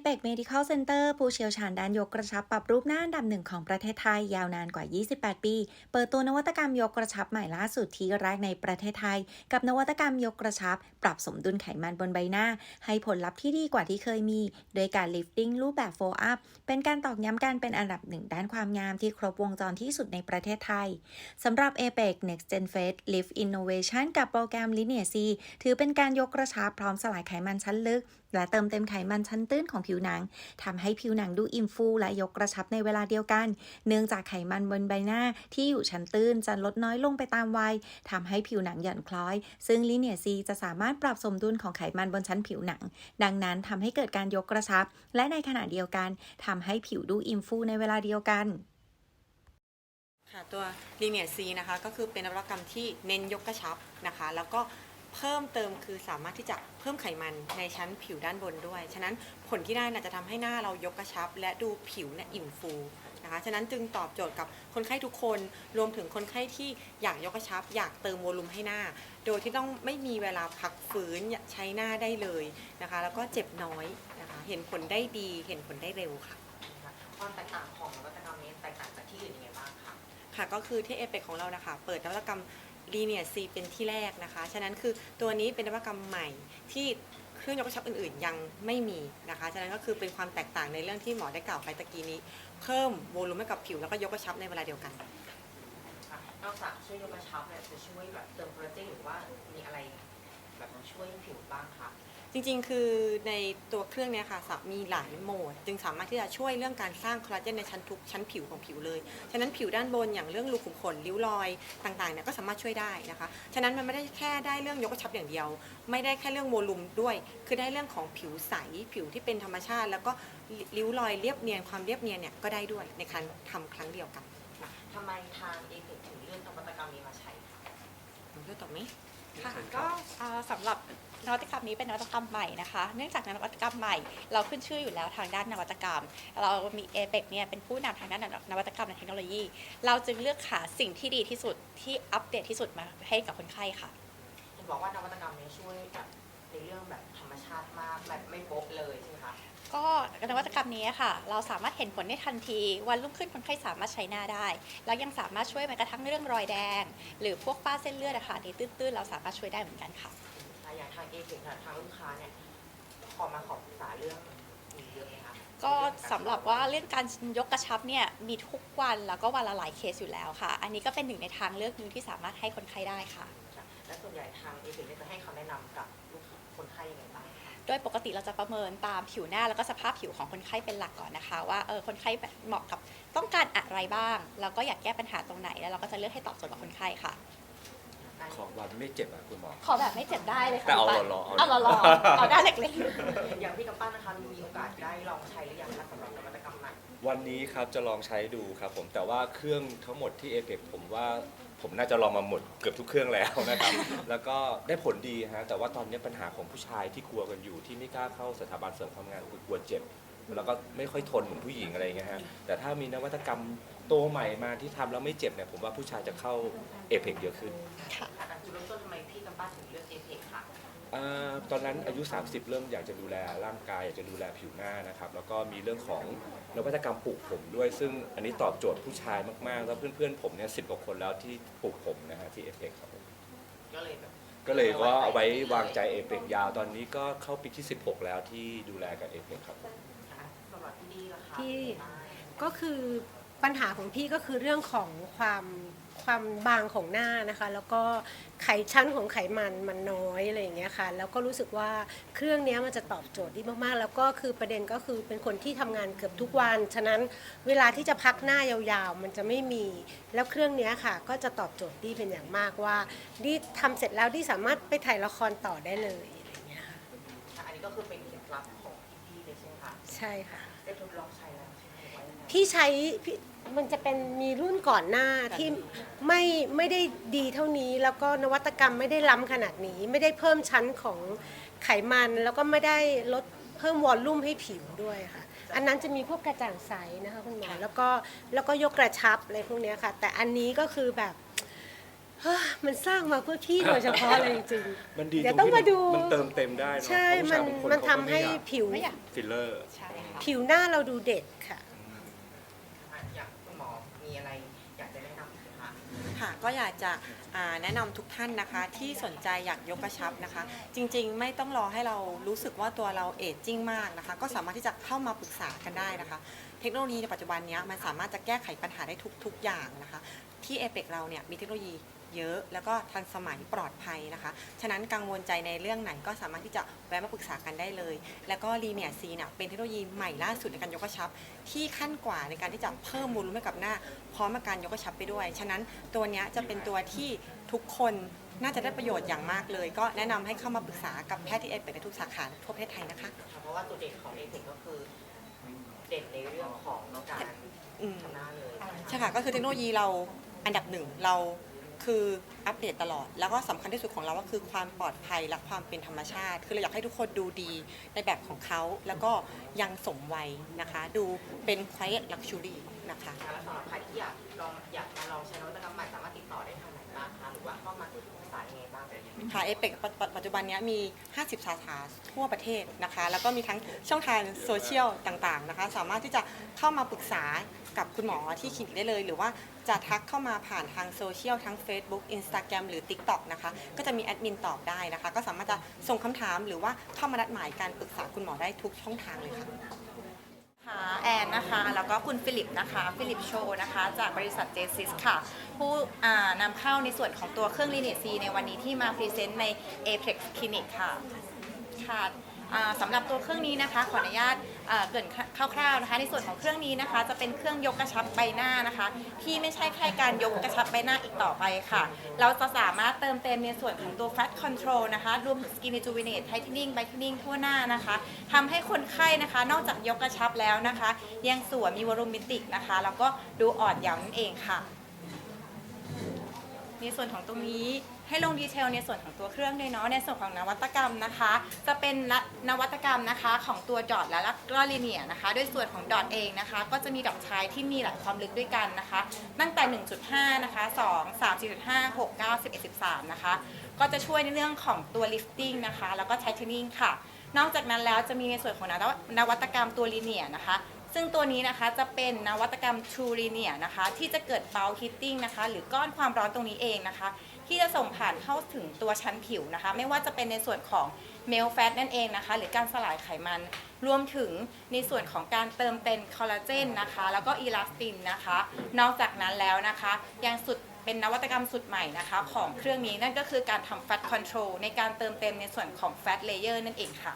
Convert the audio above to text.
APEC Medical Center ผู้เชี่ยวชาญด้านยกกระชับปรับรูปหน้าอันดับหนึ่งของประเทศไทยยาวนานกว่า 28 ปี เปิดตัวนวัตกรรมยกกระชับใหม่ล่าสุดที่แรกในประเทศไทย กับนวัตกรรมยกกระชับ ปรับสมดุลไขมันบนใบหน้า ให้ผลลัพธ์ที่ดีกว่าที่เคยมี โดยการ lifting รูปแบบ fold up เป็นการตอกย้ำการเป็นอันดับหนึ่งด้านความงามที่ครบวงจรที่สุดในประเทศไทยสำหรับ APEC Next Gen Face Lift Innovation กับโปรแกรม Linear C ถือเป็นการยกกระชับพร้อมสลายไขมันชั้นลึกและเติมเต็มไขมันชั้นตื้นของผิวหนังทำให้ผิวหนังดูอิ่มฟูและยกกระชับในเวลาเดียวกัน เนื่องจากไขมันบนใบหน้าที่อยู่ชั้นตื้นจะลดน้อยลงไปตามวัยทำให้ผิวหนังหย่อนคล้อย ซึ่ง Linear C จะสามารถปรับสมดุลของไขมันบนชั้นผิวหนัง ดังนั้นทำให้เกิดการยกกระชับ และในขณะเดียวกันทำให้ผิวดูอิ่มฟูในเวลาเดียวกันค่ะตัว Linear C นะคะก็คือเป็นนวัตกรรมที่เน้นยกกระชับนะคะ แล้วก็ เพิ่มเติมคือสามารถที่จะเพิ่มไขมันในชั้นผิวด้านบนด้วย ฉะนั้นผลที่ได้น่ะจะทำให้หน้าเรายกกระชับ และดูผิวเนี่ยอิ่มฟูนะคะ ฉะนั้นจึงตอบโจทย์กับคนไข้ทุกคน รวมถึงคนไข้ที่อยากยกกระชับ อยากเติมโวลูมให้หน้า โดยที่ต้องไม่มีเวลาพักฟื้นใช้หน้าได้เลยนะคะ แล้วก็เจ็บน้อยนะคะ เห็นผลได้ดี เห็นผลได้เร็วค่ะ ความแตกต่างของนวัตกรรมนี้แตกต่างจากที่อื่นยังไงบ้างคะ ค่ะก็คือที่เอเปกของเรานะคะ เปิดนวัตกรรม ดีเนียซีเป็นที่แรกนะคะ ฉะนั้นคือตัวนี้เป็นนวัตกรรมใหม่ที่เครื่องยกกระชับอื่นๆ ยังไม่มีนะคะ ฉะนั้นก็คือเป็นความแตกต่างในเรื่องที่หมอได้กล่าวไปตะกี้นี้ เพิ่มโวลูมให้กับผิวแล้วก็ยกกระชับในเวลาเดียวกันค่ะนอกจากช่วยยกกระชับเนี่ยจะช่วยแบบเติมโปรตีนหรือว่ามีอะไร แบบมาช่วยผิวบ้างคะ จริงๆ คือในตัวเครื่องเนี้ยค่ะสามีหลายโหมด จึงสามารถที่จะช่วยเรื่องการสร้างคอลลาเจนในชั้นทุกชั้นผิวของผิวเลย ฉะนั้นผิวด้านบนอย่างเรื่องรูขุมขนริ้วรอยต่างๆเนี่ยก็สามารถช่วยได้นะคะ ฉะนั้นมันไม่ได้แค่ได้เรื่องยกกระชับอย่างเดียว ไม่ได้แค่เรื่องโวลูมด้วย คือได้เรื่องของผิวใสผิวที่เป็นธรรมชาติ แล้วก็ริ้วรอยเรียบเนียนความเรียบเนียนเนี่ยก็ได้ด้วยในการทำครั้งเดียวกันทำไมทางเอเถึงเลือกนวัตกรรมนี้มาใช้คะเลือกต่อไหม ค่ะก็อ่าสำหรับนวัตกรรมนี้เป็นนวัตกรรมใหม่นะคะ เนื่องจากนวัตกรรมใหม่ เราขึ้นชื่ออยู่แล้วทางด้านนวัตกรรม เรามีเอเ c เนี่ยเป็นผู้นำทางด้านนวัตกรรมและเทคโนโลยี เราจึงเลือกหาสิ่งที่ดีที่สุดที่อัปเดตที่สุดมาให้กับคนไข้ค่ะ เห็นบอกว่านวัตกรรมนี้ช่วยแบบ ในเรื่องแบบธรรมชาติมากแบบไม่โป๊ะเลยใช่ไหมคะ ก็นวัตกรรมนี้ค่ะ เราสามารถเห็นผลได้ทันที วันรุ่งขึ้นคนไข้สามารถใช้หน้าได้ แล้วยังสามารถช่วยแม้กระทั่งเรื่องรอยแดง หรือพวกฝ้าเส้นเลือดอะค่ะที่ตื้นๆเราสามารถช่วยได้เหมือนกันค่ะอย่างทางเอเค่ะทางลูกค้าเนี่ยขอมาขอปรึกษาเรื่องนี้เยอะไหมคะก็สำหรับว่าเรื่องการยกกระชับเนี่ยมีทุกวันแล้วก็วันละหลายเคสอยู่แล้วค่ะ อันนี้ก็เป็นหนึ่งในทางเลือกหนึงที่สามารถให้คนไข้ได้ค่ะค่ะและส่วนใหญ่ทางเอเเนี่ยจะให้คำแนะนำกับลูกค นไข้ยังไงบ้างคะโดยปกติเราจะประเมินตามผิวหน้าแล้วก็สภาพผิวของคนไข้เป็นหลักก่อนนะคะ ว่าเออคนไข้เหมาะกับต้องการอะไรบ้าง แล้วก็อยากแก้ปัญหาตรงไหนแล้วเราก็จะเลือกให้ตอบโจทย์กับคนไข้ค่ะ ขอแบบไม่เจ็บอะคุณหมอ ขอแบบไม่เจ็บได้เลยค่ะแต่เอาพี่ปั้นหล่อๆเอาเอาหล่อๆเอาด้านเล็กอย่างพี่กำปั้นนะคะมีโอกาสได้ลองใช้หรือยังคะสำหรับนวัตกรรมใหม่วันนี้ครับจะลองใช้ดูครับผมแต่ว่าเครื่องทั้งหมดที่เอเ c ผมว่า ผมน่าจะลองมาหมดเกือบทุกเครื่องแล้วนะครับ แล้วก็ได้ผลดีฮะแต่ว่าตอนนี้ปัญหาของผู้ชายที่กลัวกันอยู่ที่ไม่กล้าเข้าสถาบันเสริมความงามคือกลัวเจ็บแล้วก็ไม่ค่อยทนเหมือนผู้หญิงอะไรอย่างเงี้ยฮะแต่ถ้ามีนวัตกรรมตัวใหม่มาที่ทำแล้วไม่เจ็บเนี่ยผมว่าผู้ชายจะเข้าเอเ c เยอะขึ้นๆค่ะค่ะจุดเริ่มต้นทำไมพี่กำปั้นถึงเลือกเอเค่ะ อ่าตอนนั้นอายุ 30 เริ่มอยากจะดูแลร่างกายอยากจะดูแลผิวหน้านะครับ แล้วก็มีเรื่องของนวัตกรรมปลูกผมด้วย ซึ่งอันนี้ตอบโจทย์ผู้ชายมากๆ แล้วเพื่อนๆผมเนี่ยสิบกว่าคนแล้วที่ปลูกผมนะฮะที่เอเ c ครับผมก็เลยแบบก็เลยก็เอาไว้วางใจเอเ c ยาว ตอนนี้ก็เข้าปีที่ 16 แล้วที่ดูแลกับเอเ c ครับผมค่ะสำหรับพี่ดีล่ะคะพี่เป็นไงบ้างก็คือ ปัญหาของพี่ก็คือเรื่องของความความบางของหน้านะคะ แล้วก็ไขชั้นของไขมันมันน้อยอะไรอย่างเงี้ยค่ะ แล้วก็รู้สึกว่าเครื่องเนี้ยมันจะตอบโจทย์ดีมากๆ แล้วก็คือประเด็นก็คือเป็นคนที่ทำงานเกือบทุกวัน ฉะนั้นเวลาที่จะพักหน้ายาวๆ มันจะไม่มี แล้วเครื่องเนี้ยค่ะ ก็จะตอบโจทย์ดีเป็นอย่างมากว่าดีทำเสร็จแล้วดีสามารถไปถ่ายละครต่อได้เลยอะไรอย่างเงี้ยค่ะค่ะอันนี้ก็คือเป็นเคล็ดลับของพี่ดีเลยใช่ไหมคะใช่ค่ะได้ทดลองใช้แล้วใช่ไหมหรือว่ายังไงพี่ใช้พี่ มันจะเป็นมีรุ่นก่อนหน้าที่ไม่ไม่ได้ดีเท่านี้แล้วก็นวัตกรรมไม่ได้ล้ำขนาดนี้ ไม่ได้เพิ่มชั้นของไขมันแล้วก็ไม่ได้ลดเพิ่มวอลลุ่มให้ผิวด้วยค่ะ อันนั้นจะมีพวกกระจ่างใสนะคะคุณหมอแล้วก็แล้วก็ยกกระชับอะไรพวกเนี้ยค่ะ แต่อันนี้ก็คือแบบเฮ้ยมันสร้างมาเพื่อพี่โดยเฉพาะเลยจริงมันดีเดี๋ยวตรต้องที่มาดู มันเติมเต็มได้ๆเนาะใช่เพราะมันผู้ชายบางคมันเขาทำก็ไให้อยากผิว ไม่อยาก ฟิลเลอร์ ใช่ผิวหน้าเราดูเด็กค่ะ อะอยากคุณหม อะไร อยากจะแนะนำไหมคะค่ะก็อยากจะอ่าแนะนำทุกท่านนะคะ ที่สนใจอยากยกกระชับนะคะ จริงๆ ไม่ต้องรอให้เรารู้สึกว่าตัวเราเอจจิ้งมากนะคะ ก็สามารถที่จะเข้ามาปรึกษากันได้นะคะ เทคโนโลยีในปัจจุบันเนี้ยมันสามารถจะแก้ไขปัญหาได้ทุกๆอย่างนะคะ ที่เอเปกเราเนี่ยมีเทคโนโลยี เยอะ แล้วก็ทันสมัยปลอดภัยนะคะ ฉะนั้นกังวลใจในเรื่องไหนก็สามารถที่จะแวะมาปรึกษากันได้เลย แล้วก็รีเนียซีเนี่ยเป็นเทคโนโลยีใหม่ล่าสุดในการยกกระชับ ที่ขั้นกว่าในการที่จะเพิ่มมูลค่าให้กับหน้า พร้อมกับการยกกระชับไปด้วย ฉะนั้นตัวเนี้ยจะเป็นตัวที่ทุกคนน่าจะได้ประโยชน์อย่างมากเลย ก็แนะนำให้เข้ามาปรึกษากับแพทย์ที่เอเปกในทุกสาขาทั่วประเทศไทยนะคะ เพราะว่าตัวเด่นของเอเก็คือเด่นในเรื่องของการอืม ทำหน้าเลย ใช่ค่ะ ก็คือเทคโนโลยีเราอันดับหนึ่งเรา คืออัปเดตตลอด แล้วก็สำคัญที่สุดของเราก็คือความปลอดภัยและความเป็นธรรมชาติ คือเราอยากให้ทุกคนดูดีในแบบของเขาแล้วก็ยังสมวัยนะคะ ดูเป็น quiet luxury นะคะแล้วสำหรับใครที่อยากลองอยากมาลองใช้นวัตกรรมใหม่สามารถติดต่อได้ทางไหนบ้างคะหรือว่าเข้ามาปรึก ษายังไงบ้าง ค่ะเอเปกปัจจุบันเนี้ยมี 50 สาขาทั่วประเทศนะคะ แล้วก็มีทั้งช่องทางโซเชียลต่างๆนะคะ สามารถที่จะเข้ามาปรึกษากับคุณหมอที่คลินิกได้เลย หรือว่าจะทักเข้ามาผ่านทางโซเชียลทั้ง Facebook Instagram หรือ TikTok นะคะ ก็จะมีแอดมินตอบได้นะคะ ก็สามารถจะส่งคำถามหรือว่าเข้ามานัดหมายการปรึกษาคุณหมอได้ทุกช่องทางเลยค่ะ ค่ะแอนนะคะแล้วก็คุณฟิลิปนะคะฟิลิปโชนะคะจากบริษัทเจซิสค่ะ ผู้นำเข้าในส่วนของตัวเครื่องลีเนซีในวันนี้ที่มาพรีเซนต์ใน Apex Clinic ค่ะค่ะอ่าสำหรับตัวเครื่องนี้นะคะขออนุญาต อ่าเกรินคร่าวๆนะคะ ในส่วนของเครื่องนี้นะคะ จะเป็นเครื่องยกกระชับใบหน้านะคะ ที่ไม่ใช่แค่การยกกระชับใบหน้าอีกต่อไปค่ะ เราจะสามารถเติมเต็มในส่วนของตัว Fat Control นะคะรวมถึง Skin Rejuvenate Tightening Brightening ทั่วหน้านะคะทำให้คนไข้นะคะ นอกจากยกกระชับแล้วนะคะ ยังสวยมีวอลูมิติกนะคะ แล้วก็ดูอ่อนเยาว์นั่นเองค่ะ ในส่วนของตรงนี้ ให้ลงดีเทลในส่วนของตัวเครื่องด้วยเนาะในส่วนของนวัตกรรมนะคะ จะเป็นนวัตกรรมนะคะของตัวดอทและก็ลีเนียนะคะด้วยส่วนของดอทเองนะคะ ก็จะมีดอกชายที่มีหลายความลึกด้วยกันนะคะ ตั้งแต่ 1.5 นะคะ 2 3 4.5 6 9 11 13 นะคะ ก็จะช่วยในเรื่องของตัว lifting นะคะ แล้วก็ tightening ค่ะ นอกจากนั้นแล้วจะมีในส่วนของนวัตนวัตกรรมตัวลีเนียนะคะ ซึ่งตัวนี้นะคะจะเป็นนวัตกรรม True l i n e a นะคะ ที่จะเกิด bulk heating นะคะ หรือก้อนความร้อนตรงนี้เองนะคะ ที่จะส่งผ่านเข้าถึงตัวชั้นผิวนะคะ ไม่ว่าจะเป็นในส่วนของ male fat นั่นเองนะคะ หรือการสลายไขมัน รวมถึงในส่วนของการเติมเต็มคอลลาเจนนะคะ แล้วก็อีลาสตินนะคะ นอกจากนั้นแล้วนะคะ ยังสุดเป็นนวัตกรรมสุดใหม่นะคะ ของเครื่องนี้นั่นก็คือการทำ fat control ในการเติมเต็มในส่วนของ fat layer นั่นเองค่ะ